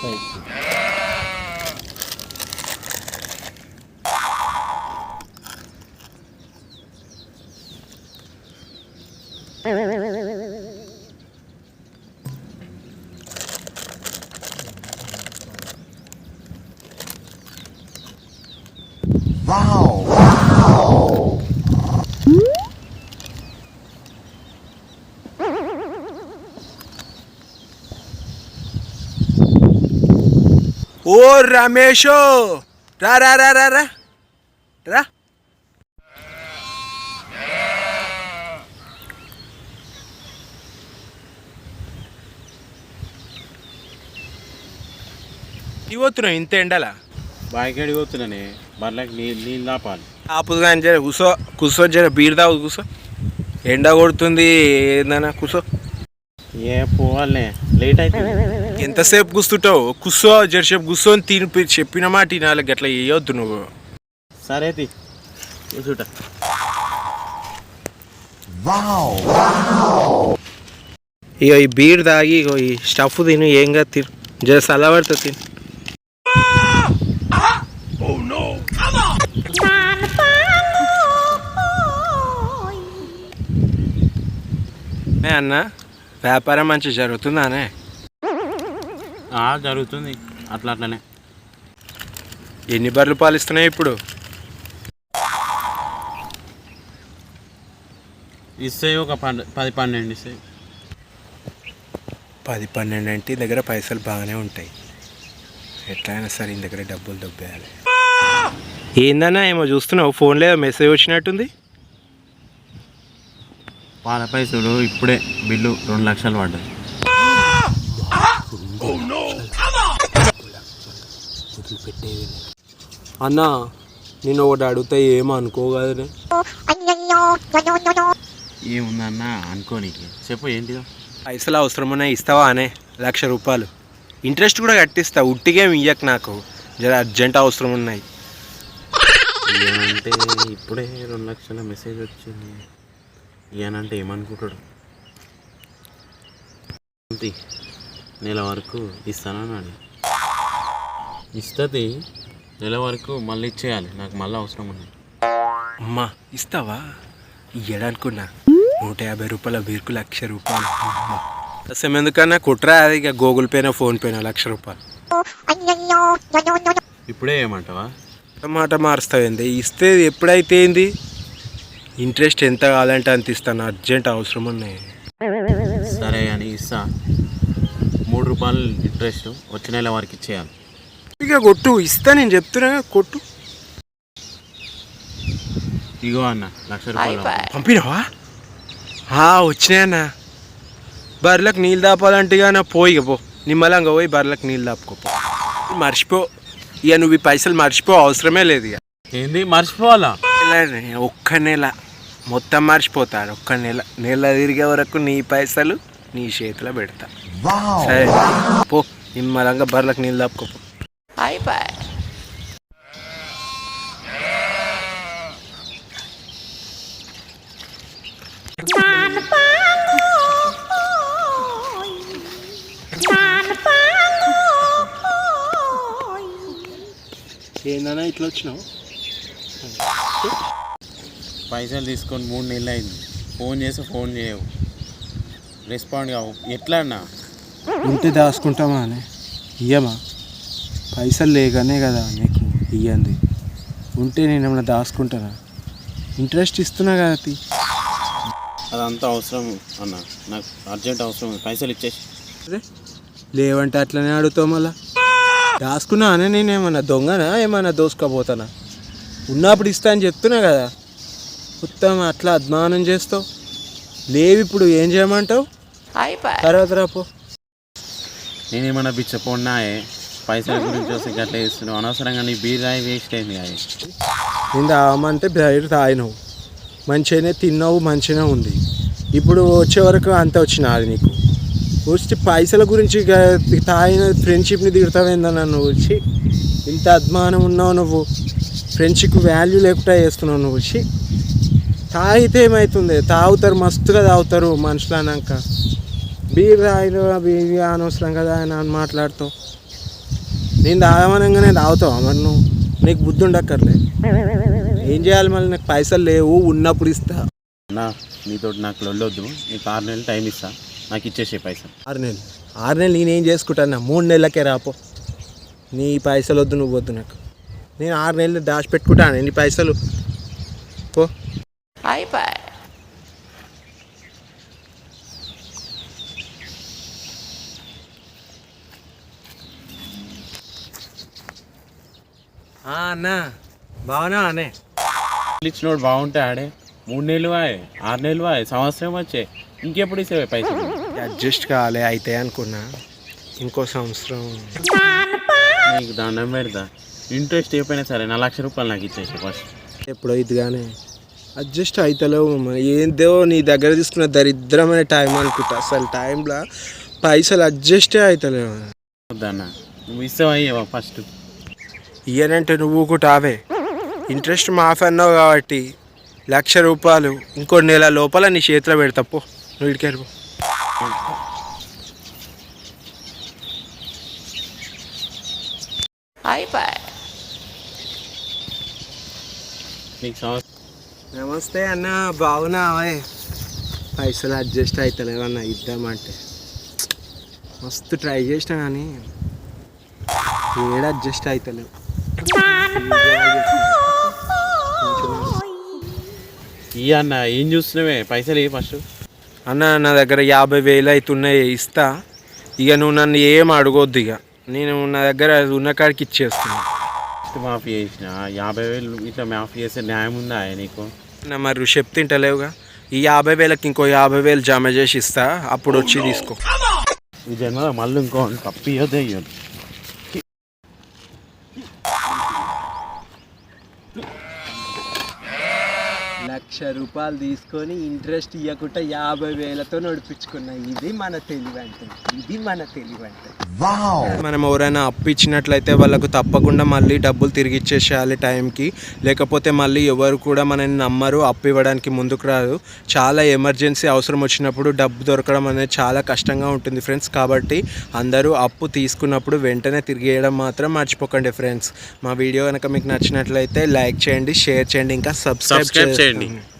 Safety. Wow! ఓ రమేష్! రా రా రా రా రా. రా. ఇవ్వతున్నావు ఇంత ఎండలా. బాయికాడి పోతున్నానే బర్రెలకు నీళ్ళు నీళ్ళు దాపాలి ఆపుదు కానీ జర కూసో కూసో జర బీర్ తాగు కూసో. ఎండ కొడుతుంది ఏందన్నా కూసో. ఏ లేట్ అవుతుంది ఎంతసేపు కూస్తుంటావు కూసో జరసేపు కూర్చొని తిని చెప్పిన మాట తినాలి గట్లా వేయొద్దు నువ్వు. సరే తి కూర్చుంటా ఇక ఈ బీర్ తాగి ఇగో ఈ స్టఫ్ తిను ఏం కాదు తిను. జర చల్లబడుతుంది తిను. అన్న. వ్యాపారం మంచి జరుగుతుందానే జరుగుతుంది. అట్లా అట్లనే. ఎన్ని బర్రెలు పాలిస్తున్నాయి ఇప్పుడు? ఇస్తాయి ఒక పన్నె పది పన్నెండు ఇస్తాయి. పది పన్నెండు అంటే దగ్గర పైసలు బాగానే ఉంటాయి. ఎట్లయినా సరే ఈ దగ్గర డబ్బులు దొబ్బేయాలి. ఏందన్నా ఏమో చూస్తున్నావు? ఫోన్లో మెసేజ్ వచ్చినట్టుంది. పాల పైసలు ఇప్పుడే బిల్లు రెండు లక్షలు పడ్డది అన్న నేను ఒకటి అడిగితే ఏమో అనుకోగలనే ఏముందన్న అనుకోనీకి. చెప్పు ఏంటిదో పైసలు అవసరం ఉన్నాయి ఇస్తావా అనే లక్ష రూపాయలు. ఇంట్రెస్ట్ కూడా కట్టిస్తా ఉట్టిగేం ఇయ్యకు నాకు. జర అర్జెంట్ అవసరం ఉన్నాయి ఏమంటే ఇప్పుడే రెండు లక్షల మెసేజ్ వచ్చింది. ఏనంటే ఏమనుకుంటాడు? అంతే. నెల వరకు ఇస్తానన్నాడు ఇస్తుంది. నెల వరకు మళ్ళీ ఇచ్చేయాలి. నాకు మళ్ళీ అవసరం ఉంది. అమ్మా ఇస్తావా? ఇయ్యడనుకున్నా. నూట యాభై రూపాయల బీర్కు లక్ష రూపాయలు. అమ్మా. అసలు ఎందుకన్నా కుట్రా? అది ఇక గూగుల్ పేనా ఫోన్ పేనా లక్ష రూపాయలు. ఇప్పుడే ఏమంటావా? మాట మారుస్తావు ఏంది ఇస్తే ఎప్పుడైతే ఏంది? ఇంట్రెస్ట్ ఎంత కావాలంటే అంత ఇస్తాను. అర్జెంట్ అవసరం ఉన్నాయి సరే అని ఇస్తా. మూడు రూపాయలు ఇంట్రెస్ట్ వచ్చే నెల వరకు ఇచ్చేయాలి. ఇక కొట్టు ఇస్తా నేను చెప్తున్నా కొట్టు. ఇగో అన్న లక్ష రూపాయలు పంపినావా? వచ్చినాయన్నా బర్రెలకు నీళ్ళు దాపాలంటే ఇక నా పోయి ఇక పో. నిమ్మలంగా పోయి బర్రెలకు నీళ్ళు దాపుకోపో మర్చిపో. ఇక నువ్వు ఈ పైసలు మర్చిపో అవసరమే లేదు ఇక ఏంది మర్చిపోవాలా? ఒక్క నెల. మొత్తం మర్చిపోతాడు ఒక్క నెల నెల తిరిగే వరకు నీ పైసలు నీ చేతిలో పెడతా. సరే పో నిమ్మలంగా బర్రెలకు నీళ్ళు దాపుకోపో ఏందన్నా ఇట్లా వచ్చినావు? పైసలు తీసుకొని మూడు నెలలు అయింది. ఫోన్ చేసి ఫోన్ చేయవు. రెస్పాండ్ కావు. ఎట్లా అన్నా? ఉంటే దాచుకుంటామా అని? ఇయ్యమా? పైసలు లేకనే కదా నీకు ఇయ్యంది. ఉంటే నేను ఏమైనా దాచుకుంటానా? ఇంట్రెస్ట్ ఇస్తున్నా కదా. అదంతా అవసరం అన్న. నాకు అర్జెంట్ అవసరం. పైసలు ఇచ్చేసి. లేవంటే అట్లనే అడుగుతావు మళ్ళా? దాచుకున్నా అనే నేను ఏమన్నా దొంగనా? ఏమన్నా దోసుకోపోతానా ఉన్నప్పుడు ఇస్తా అని చెప్తున్నా కదా. మొత్తం అట్లా అద్మానం చేస్తావు. లేవు ఇప్పుడు ఏం చేయమంటావు? తర్వాత రాపో నేనేమన్నా బిచ్చపోన్నాయే పైసల గురించి వస్తే గట్లా ఇస్తున్నావు అనవసరంగా నీ బీర్ రాయి వేస్ట్ అయింది అది నేను తాగమంటే బయట తాగినావు మంచిగానే తిన్నావు మంచిగానే ఉంది. ఇప్పుడు వచ్చే వరకు అంత వచ్చిన అది నీకు. వచ్చి పైసల గురించి తాగిన ఫ్రెండ్షిప్ని దిగుతావేందన్న నువ్వు వచ్చి. ఇంత అభిమానం ఉన్నావు నువ్వు. ఫ్రెండ్షిప్ వాల్యూ లేకుండా చేస్తున్నావు నువ్వు వచ్చి. తాగితే ఏమవుతుంది తాగుతారు మస్తుగా తాగుతారు మనుషులు అన్నాక. బీర్ తాగిన బీర్ అనవసరం కదా అని అని మాట్లాడుతావు. నేను తాగమనగానే తాగుతావా మరి నువ్వు? నీకు బుద్ధి ఉండక్కర్లే. ఏం చేయాలి మళ్ళీ? నాకు పైసలు లేవు ఉన్నప్పుడు ఇస్తా. నా నీతో నాకు లొల్లొద్దు నీకు ఆరు నెలలు టైం ఇస్తా. నాకు ఇచ్చేసే పైసలు. ఆరు నెలలు. ఆరు నెలలు నేనేం చేసుకుంటాను మూడు నెలలకే రాపో నీ పైసలు వద్దు నువ్వు వద్దు నాకు. నేను ఆరు నెలలు దాచిపెట్టుకుంటాను. నీ పైసలు? పో. ఆ, అన్నా. బాగున్నా అనే? ఇచ్చినోడు బాగుంటే ఆడే. మూడు నెలలు వాయే ఆరు నెలలు వాయే సంవత్సరం వచ్చే. ఇంకెప్పుడు ఇస్తావే పైసలు? అడ్జస్ట్ కాలే అయితే అనుకున్నా. ఇంకో సంవత్సరం. నీకు దండం పెడతా. ఇంట్రెస్ట్ అయిపోయినా సరే నా లక్ష రూపాయలు నాకు ఇచ్చేసి ఫస్ట్. ఎప్పుడో ఇది కానీ అడ్జస్ట్ అవుతలేవు ఏందో నీ దగ్గర తీసుకున్న దరిద్రమైన టైం అనుకుంటా. అసలు టైంలో పైసలు అడ్జస్టే అవుతలేవు వద్దన్న. నువ్వు ఇస్తావా అయ్యేవా ఫస్ట్ ఇయ్యనంటే నువ్వు కూడా అవే ఇంట్రెస్ట్ మాఫ్ అన్నావు కాబట్టి లక్ష రూపాయలు ఇంకో నెల లోపల నీ చేతిలో పెడతా పో. నువ్వు నీకు సంవత్సరం నమస్తే అన్న బాగున్నావే? పైసలు అడ్జస్ట్ అవుతలేవు అన్న ఇద్దామంటే మస్తు ట్రై చేసిన కానీ ఏడ అడ్జస్ట్ అవుతలేవు ఈ అన్న ఏం చూస్తున్నావే? పైసలు ఏ ఫస్ట్ అన్న నా దగ్గర యాభై వేలు అవుతున్నాయి ఇస్తా. ఇక నువ్వు నన్ను ఏం అడగొద్దు ఇక. నేను నా దగ్గర ఉన్న కాడికి ఇచ్చేస్తున్నా. ఫస్ట్ మాఫీ చేసిన యాభై వేలు ఇట్లా మాఫీ చేసే న్యాయం ఉందా నీకు? మరి నువ్వు చెప్తింటలేవుగా ఈ యాభై వేలకి ఇంకో యాభై వేలు జమ చేసి ఇస్తా అప్పుడు వచ్చి తీసుకో. ఈ జన్మలో మళ్ళీ ఇంకో కప్పు ఇవ్వద్దు లక్ష రూపాయలు తీసుకొని ఇంట్రెస్ట్ ఇవ్వకుండా యాభై వేలతో నడిపించుకున్నా ఇది మన తెలివి అంటే ఇది మన తెలివి అంటే మనం ఎవరైనా అప్పు ఇచ్చినట్లయితే వాళ్ళకు తప్పకుండా మళ్ళీ డబ్బులు తిరిగి ఇచ్చేసేయాలి టైంకి. లేకపోతే మళ్ళీ ఎవరు కూడా మనని నమ్మరు అప్పు ఇవ్వడానికి ముందుకు రాదు చాలా ఎమర్జెన్సీ అవసరం వచ్చినప్పుడు డబ్బు దొరకడం అనేది చాలా కష్టంగా ఉంటుంది ఫ్రెండ్స్. కాబట్టి అందరూ అప్పు తీసుకున్నప్పుడు వెంటనే తిరిగి వేయడం మాత్రం మర్చిపోకండి ఫ్రెండ్స్. మా వీడియో కనుక మీకు నచ్చినట్లయితే లైక్ చేయండి షేర్ చేయండి ఇంకా సబ్స్క్రైబ్ చేయండి. Amen. Mm-hmm.